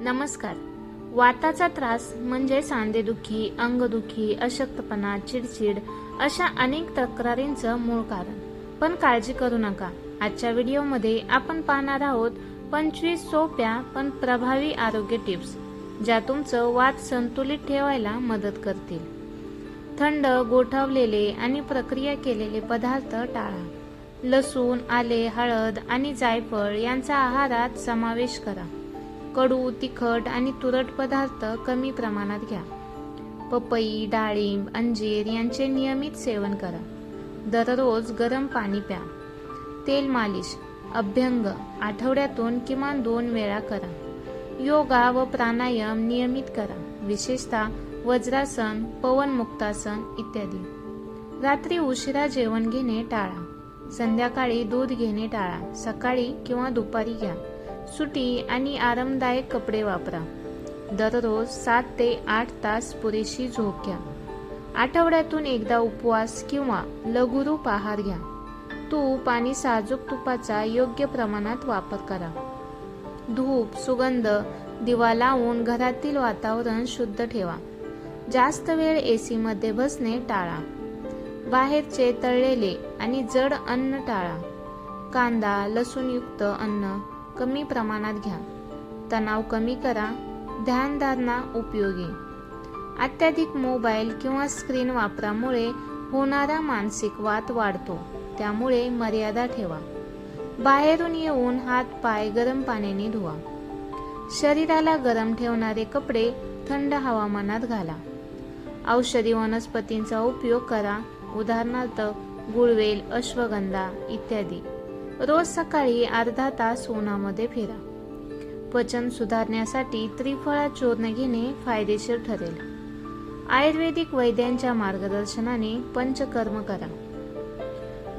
नमस्कार. वाताचा त्रास म्हणजे सांधेदुखी अंगदुखी अशक्तपणा चिडचिड अशा अनेक तक्रारींचं मूळ कारण. पण काळजी करू नका. आजच्या व्हिडिओमध्ये आपण पाहणार आहोत पंचवीस सोप्या पण प्रभावी आरोग्य टिप्स ज्या तुमचं वात संतुलित ठेवायला मदत करतील. थंड गोठवलेले आणि प्रक्रिया केलेले पदार्थ टाळा. लसूण आले हळद आणि जायफळ यांचा आहारात समावेश करा. कडू तिखट आणि तुरट पदार्थ कमी प्रमाणात घ्या. पपई डाळिंब अंजीर यांचे नियमित सेवन करा. दररोज गरम पाणी प्या. तेल मालिश अभ्यंग आठवड्यातून किमान दोन वेळा करा. योगा व प्राणायाम नियमित करा विशेषतः वज्रासन पवनमुक्तासन इत्यादी. रात्री उशिरा जेवण घेणे टाळा. संध्याकाळी दूध घेणे टाळा. सकाळी किंवा दुपारी घ्या. सुटी आणि आरामदायक कपडे वापरा. दररोज सात ते आठ तास पुरेशी झोप घ्या. आठवड्यातून एकदा उपवास किंवा लघुरूप आहार घ्या. तूप आणि साजूक तुपाचा योग्य प्रमाणात वापर करा. धूप सुगंध दिवा लावून घरातील वातावरण शुद्ध ठेवा. जास्त वेळ एसी मध्ये बसणे टाळा. बाहेरचे तळलेले आणि जड अन्न टाळा. कांदा लसूणयुक्त अन्न कमी प्रमाणात घ्या. तणाव कमी करा. ध्यानधारणा उपयोगी. अत्याधिक मोबाईल किंवा स्क्रीन वापरामुळे होणारा मानसिक वाद वाढतो. त्यामुळे मर्यादा ठेवा. बाहेरून येऊन हात पाय गरम पाण्याने धुवा. शरीराला गरम ठेवणारे कपडे थंड हवामानात घाला. औषधी वनस्पतींचा उपयोग करा. उदाहरणार्थ गुळवेल अश्वगंधा इत्यादी. रोज सकाळी अर्धा तास उन्हामध्ये फिरा. पचन सुधारण्यासाठी त्रिफळा चूर्ण घेणे फायदेशीर ठरेल. आयुर्वेदिक वैद्यांच्या मार्गदर्शनाने पंचकर्म करा.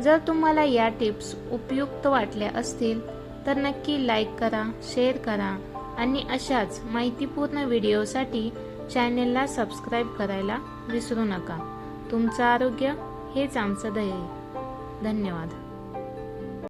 जर तुम्हाला या टिप्स उपयुक्त वाटल्या असतील तर नक्की लाईक करा शेअर करा आणि अशाच माहितीपूर्ण व्हिडिओसाठी चॅनेलला सबस्क्राईब करायला विसरू नका. तुमचं आरोग्य हेच आमचं ध्येय. धन्यवाद.